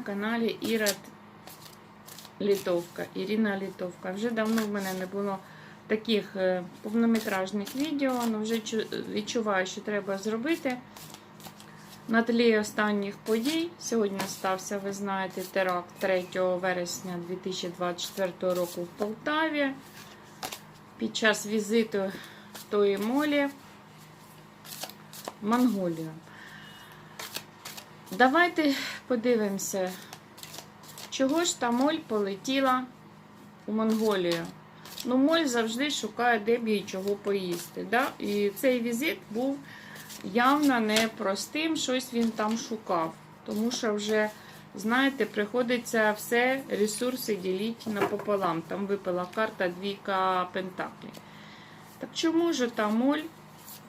каналі Іра Літовка. Ірина Літовка. Вже давно в мене не було таких е, повнометражних відео, але вже відчуваю, що треба зробити. На тлі останніх подій. Сьогодні стався, ви знаєте, теракт 3 вересня 2024 року в Полтаві. Під час візиту тої молі в Монголію. Давайте подивимося, чого ж та моль полетіла у Монголію. Ну, моль завжди шукає, де б їй чого поїсти. Да? І цей візит був явно непростим, щось він там шукав. Тому що вже, знаєте, приходиться все ресурси ділити напополам. Там випала карта двійка Пентаклів. Так чому ж та моль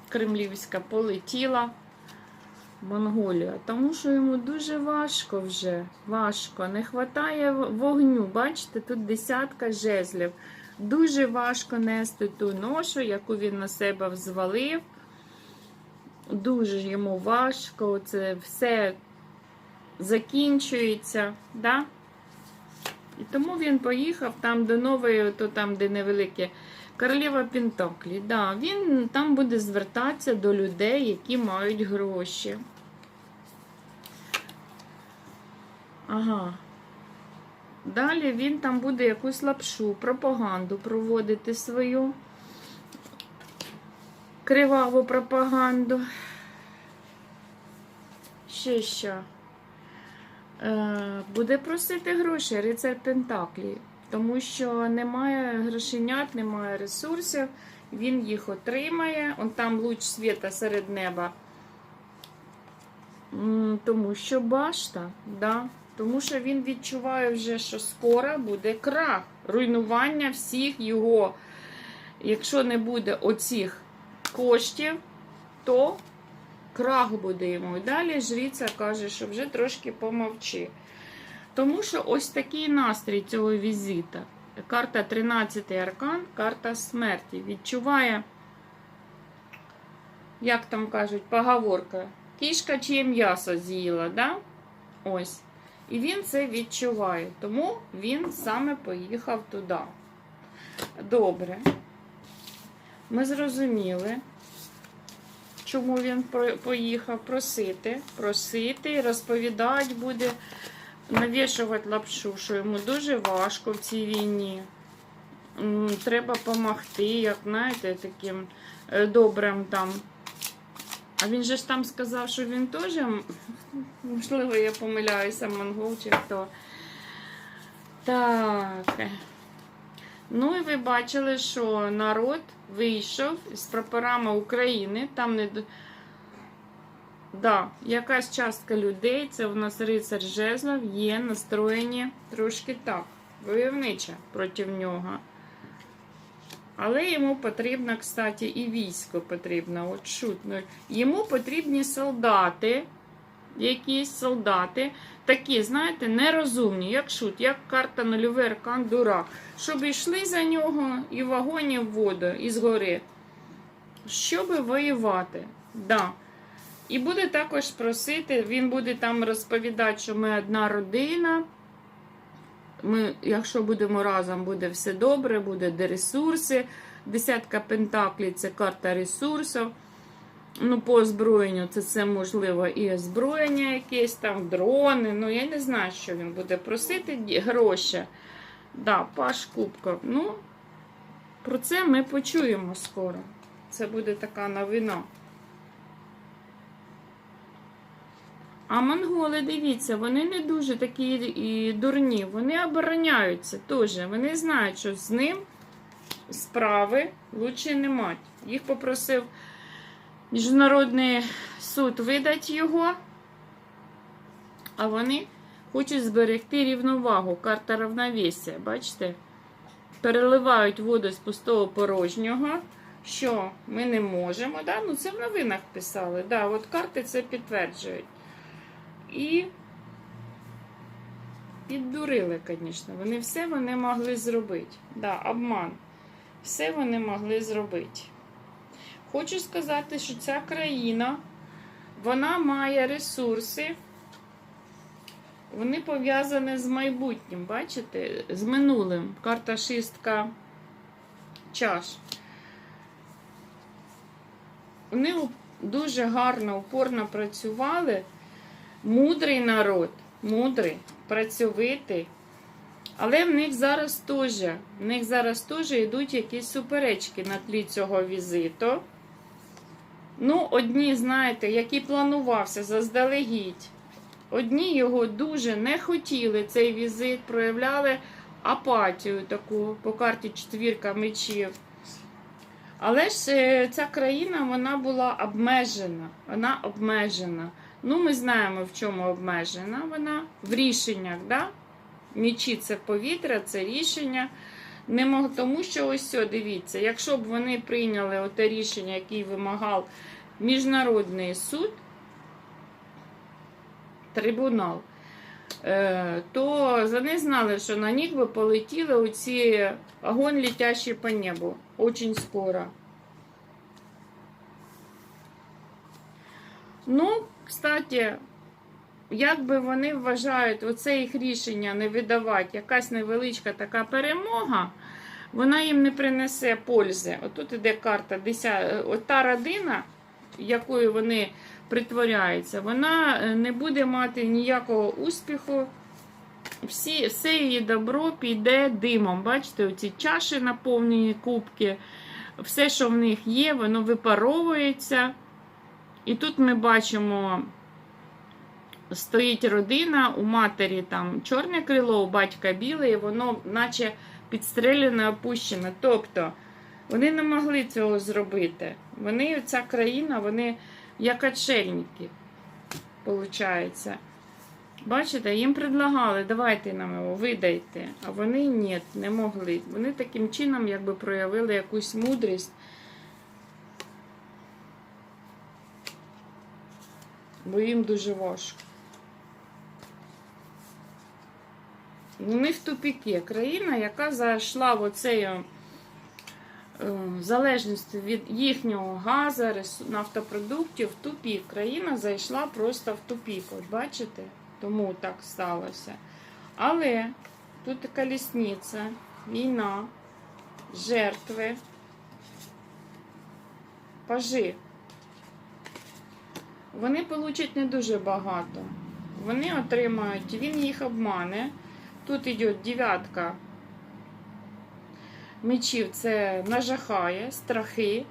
кремлівська полетіла Монголію? Тому що йому дуже важко вже. Важко. Не вистачає вогню. Бачите, тут десятка жезлів. Дуже важко нести ту ношу, яку він на себе взвалив. Дуже йому важко. Це все закінчується. Да? І тому він поїхав там до нової, то там, де невелике. Королева Пентаклі, да, він там буде звертатися до людей, які мають гроші. Ага. Далі він там буде якусь лапшу, пропаганду проводити свою. Криваву пропаганду. Ще що? Е, буде просити гроші, рицар Пентаклі. Тому що немає грошенят, немає ресурсів, він їх отримає. Он там луч світа серед неба. Тому що башта, да? тому що він відчуває вже, що скоро буде крах, руйнування всіх його. Якщо не буде оцих коштів, то крах буде йому. І далі жриця каже, що вже трошки помовчи. Тому що ось такий настрій цього візита. Карта 13 аркан, карта смерті. Відчуває, як там кажуть, поговорка. Кішка чиє м'ясо з'їла, да? Ось. І він це відчуває. Тому він саме поїхав туди. Добре. Ми зрозуміли, чому він поїхав просити. Просити, розповідати буде навішувати лапшу, що йому дуже важко в цій війні. Треба допомогти, як знаєте, таким е, добрим там. А він же ж там сказав, що він теж, можливо, я помиляюся, монгол чи хто. Так. Ну і ви бачили, що народ вийшов з прапорами України. Там не Да, якась частка людей, це у нас рицар жезлов, є настроєні трошки так, войовниче проти нього. Але йому потрібно, кстати, і військо потрібно. От шутно. Йому потрібні солдати, якісь солдати, такі, знаєте, нерозумні, як шут, як карта нульовий аркан щоб йшли за нього і вагоні в воду із гори, щоб воювати. Да. І буде також просити, він буде там розповідати, що ми одна родина. Ми, якщо будемо разом, буде все добре, буде де ресурси. Десятка пентаклів це карта ресурсів. Ну, по озброєнню це, це можливо і озброєння якесь, там дрони. Ну, я не знаю, що він буде просити. Гроші. Да, паш кубков. Ну, про це ми почуємо скоро. Це буде така новина. А монголи, дивіться, вони не дуже такі і дурні. Вони обороняються теж. Вони знають, що з ним справи лучше не мати. Їх попросив Міжнародний суд видати його, а вони хочуть зберегти рівновагу. Карта равновесія, бачите? Переливають воду з пустого порожнього. Що ми не можемо. Да? Ну, це в новинах писали. Да, от карти це підтверджують. І піддурили, звісно. Вони все вони могли зробити. Да, обман. Все вони могли зробити. Хочу сказати, що ця країна вона має ресурси вони пов'язані з майбутнім, бачите? З минулим. Карта шістка чаш. Вони дуже гарно, упорно працювали. Мудрий народ, мудрий, працьовитий. Але в них зараз теж, в них зараз теж йдуть якісь суперечки на тлі цього візиту. Ну, одні, знаєте, які планувався заздалегідь. Одні його дуже не хотіли цей візит, проявляли апатію таку по карті четвірка мечів. Але ж е, ця країна вона була обмежена. Вона обмежена. Ну, ми знаємо, в чому обмежена вона в рішеннях. Да? Мічі це повітря, це рішення. Не мог, тому що ось все, дивіться, якщо б вони прийняли оте рішення, яке вимагав Міжнародний суд, трибунал, е, то вони знали, що на них би полетіли оці огонь, летящий по небу. Очень скоро. Ну, кстати, як би вони вважають оце їх рішення не видавати, якась невеличка така перемога, вона їм не принесе пользи. Отут іде карта 10. От та родина, якою вони притворяються, вона е, не буде мати ніякого успіху. Всі, все її добро піде димом. Бачите, оці чаші наповнені кубки, все, що в них є, воно випаровується. І тут ми бачимо, стоїть родина, у матері там чорне крило, у батька біле, і воно наче підстреляне, опущене. Тобто вони не могли цього зробити. Вони, ця країна, вони як отшельники, виходить. Бачите, їм предлагали, давайте нам його, видайте. А вони ні, не могли. Вони таким чином якби проявили якусь мудрість. Бо їм дуже важко. Вони в тупіки. Країна, яка зайшла в оцею е, залежність від їхнього газу, нафтопродуктів в тупік. Країна зайшла просто в тупік. От бачите? Тому так сталося. Але тут колісниця, війна, жертви, пажи. Вони получать не дуже багато. Вони отримають, він їх обмане. Тут йде дев'ятка мечів, це нажахає, страхи.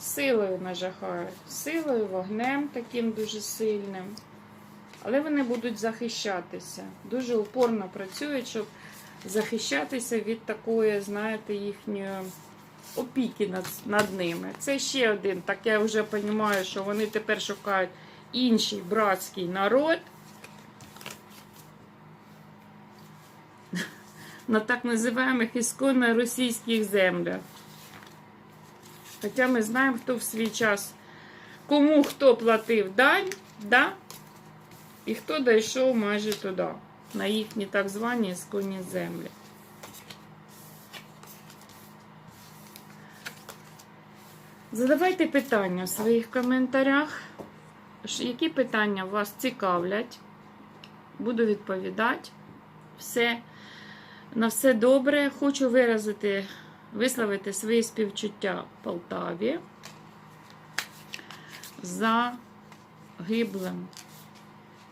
Силою нажахають, силою, вогнем таким дуже сильним. Але вони будуть захищатися. Дуже упорно працюють, щоб захищатися від такої, знаєте, їхньої опіки над, над ними. Це ще один, так я вже розумію, що вони тепер шукають інший братський народ. На так називаємих ісконно російських землях. Хоча ми знаємо, хто в свій час, кому хто платив дань, да? і хто дійшов майже туди, на їхні так звані ісконні землі. Задавайте питання в своїх коментарях. Які питання вас цікавлять? Буду відповідати. Все. На все добре. Хочу виразити, висловити свої співчуття Полтаві за гиблим.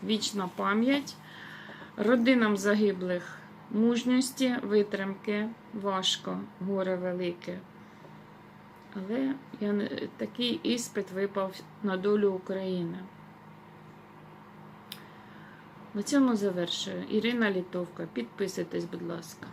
Вічна пам'ять. Родинам загиблих мужності, витримки, важко, горе велике. Але я не, такий іспит випав на долю України. На цьому завершую. Ірина Літовка. Підписуйтесь, будь ласка.